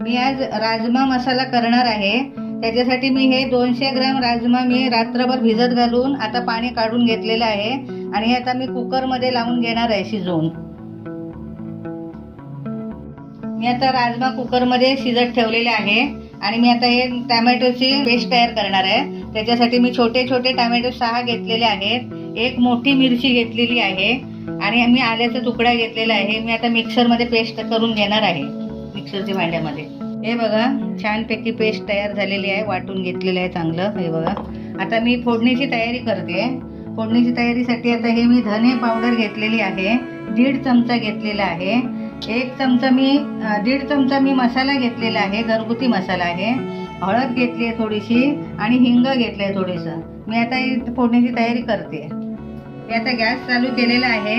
मी आज राजमा मसाला करणार आहे. त्याच्यासाठी मी हे दोनशे ग्रॅम राजमा मी रात्रभर भिजत घालून आता पाणी काढून घेतलेलं आहे. आणि हे आता मी कुकरमध्ये लावून घेणार आहे शिजवून. मी आता राजमा कुकरमध्ये शिजत ठेवलेले आहे. आणि मी आता हे टॅमॅटोची पेस्ट तयार करणार आहे. त्याच्यासाठी मी छोटे छोटे टॅमॅटो सहा घेतलेले आहेत. एक मोठी मिरची घेतलेली आहे. आणि मी आल्याचा तुकडा घेतलेला आहे. मी आता मिक्सरमध्ये पेस्ट करून घेणार आहे. मिक्सरच्या भांड्यामध्ये. हे बघा छानपैकी पेस्ट तयार झालेली आहे वाटून घेतलेलं आहे चांगलं हे बघा. आता मी फोडणीची तयारी करते. फोडणीची तयारीसाठी आता हे मी धने पावडर घेतलेली आहे दीड चमचा घेतलेला आहे. एक चमचा मी दीड चमचा मी मसाला घेतलेला आहे घरगुती मसाला आहे. हळद घेतली आहे थोडीशी आणि हिंग घेतलं आहे थोडीसं. मी आता ही फोडणीची तयारी करते. मी आता गॅस चालू केलेला आहे.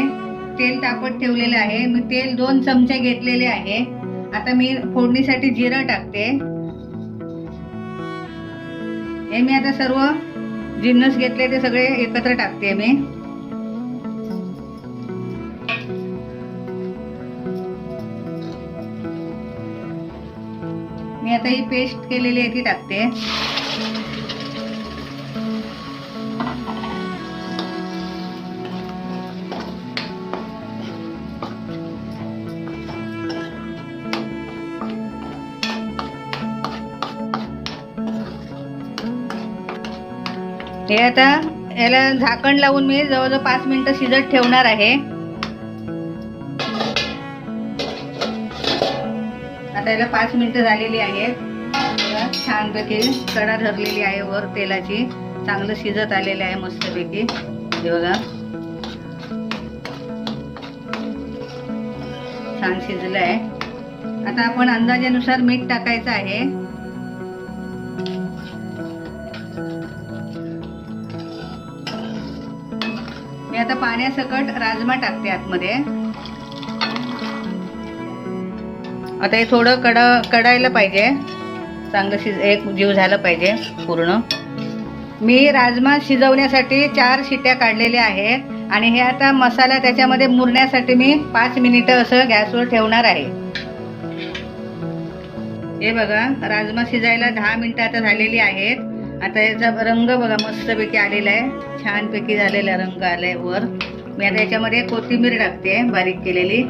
तेल तापत ठेवलेलं आहे. मी तेल दोन चमचे घेतलेले आहे. आता मी फोडणीसाठी जिरं टाकते. हे मी आता सर्व जिन्नस घेतले ते सगळे एकत्र टाकते मी. मी आता ही पेस्ट केलेली आहे ती टाकते. हे आता याला झाकण लावून मी जवळजवळ पाच मिनिटं शिजत ठेवणार आहे. आता याला पाच मिनिटं झालेली आहेत. छानपैकी कडा धरलेली आहे वर तेलाची. चांगलं शिजत आलेले आहे मस्तपैकी. हे बघा. छान शिजलं आहे आता आपण अंदाजानुसार मीठ टाकायचं आहे. आता पाण्यासकट राजमा टाकते आतमध्ये. आता हे थोडं कडा कडायला पाहिजे. चांगलं शिज एक जीव झालं पाहिजे पूर्ण. मी राजमा शिजवण्यासाठी चार शिट्ट्या काढलेल्या आहेत आणि हे आता मसाला त्याच्यामध्ये मुरण्यासाठी मी पाच मिनिटं असं गॅसवर ठेवणार आहे. हे बघा राजमा शिजायला दहा मिनिटं आता झालेली आहेत. आता याचा रंग बघा मस्तपैकी आलेला आहे. छानपैकी झालेला रंग आलाय वर. मी आता याच्यामध्ये कोथिंबीर टाकते बारीक केलेली.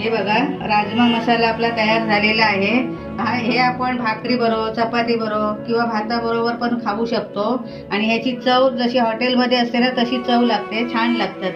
हे बघा राजमा मसाला आपला तयार झालेला आहे. हा हे आपण भाकरी बरोबर चपाती बरोबर किंवा भाताबरोबर पण खाऊ शकतो. आणि ह्याची चव जशी हॉटेलमध्ये असते ना तशी चव लागते छान लागतात.